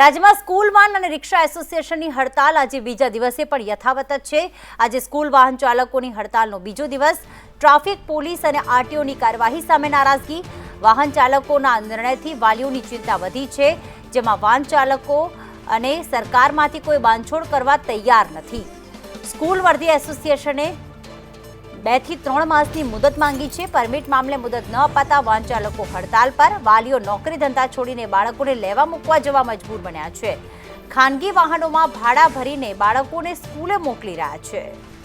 રાજ્યમાં સ્કૂલ વાહન અને રિક્ષા એસોસિએશનની હડતાલ આજે બીજા દિવસે પણ યથાવત છે. આજે સ્કૂલ વાહન ચાલકોની હડતાલનો બીજો દિવસ. ટ્રાફિક, પોલીસ અને આરટીઓની કાર્યવાહી સામે નારાજગી. વાહન ચાલકોના નિર્ણયથી વાલીઓની ચિંતા વધી છે, જેમાં વાહન ચાલકો અને સરકારમાંથી કોઈ બાંધછોડ કરવા તૈયાર નથી. સ્કૂલ વર્ધી એસોસિએશને બેથી ત્રણ માસની મુદત માંગી છે. પરમિટ મામલે મુદત ન અપાતા વાહન ચાલકો હડતાલ પર. વાલીઓ નોકરી ધંધા છોડીને બાળકોને લેવા મૂકવા જવા મજબૂર બન્યા છે. ખાનગી વાહનોમાં ભાડા ભરીને બાળકોને સ્કૂલે મોકલી રહ્યા છે.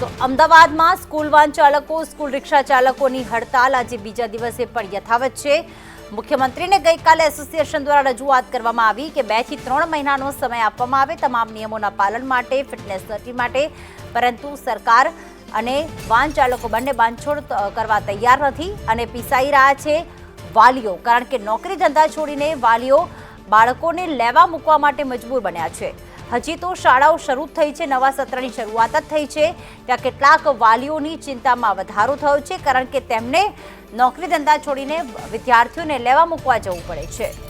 તો અમદાવાદમાં સ્કૂલ વાહન ચાલકો, સ્કૂલ રિક્ષા ચાલકોની હડતાલ આજે બીજા દિવસે પણ યથાવત છે. મુખ્યમંત્રીને ગઈકાલે એસોસિએશન દ્વારા રજૂઆત કરવામાં આવી કે બેથી ત્રણ મહિનાનો સમય આપવામાં આવે તમામ નિયમોના પાલન માટે, ફિટનેસ સર્ટી માટે. પરંતુ સરકાર અને વાહન ચાલકો બંને બાંધછોડ કરવા તૈયાર નથી અને પીસાઈ રહ્યા છે વાલીઓ. કારણ કે નોકરી ધંધા છોડીને વાલીઓ બાળકોને લેવા મૂકવા માટે મજબૂર બન્યા છે. હજી તો શાળાઓ શરૂ થઈ છે, નવા સત્રની શરૂઆત જ થઈ છે. ત્યાં કેટલાક વાલીઓની ચિંતામાં વધારો થયો છે, કારણ કે તેમને નોકરી ધંધા છોડીને વિદ્યાર્થીઓને લેવા મૂકવા જવું પડે છે.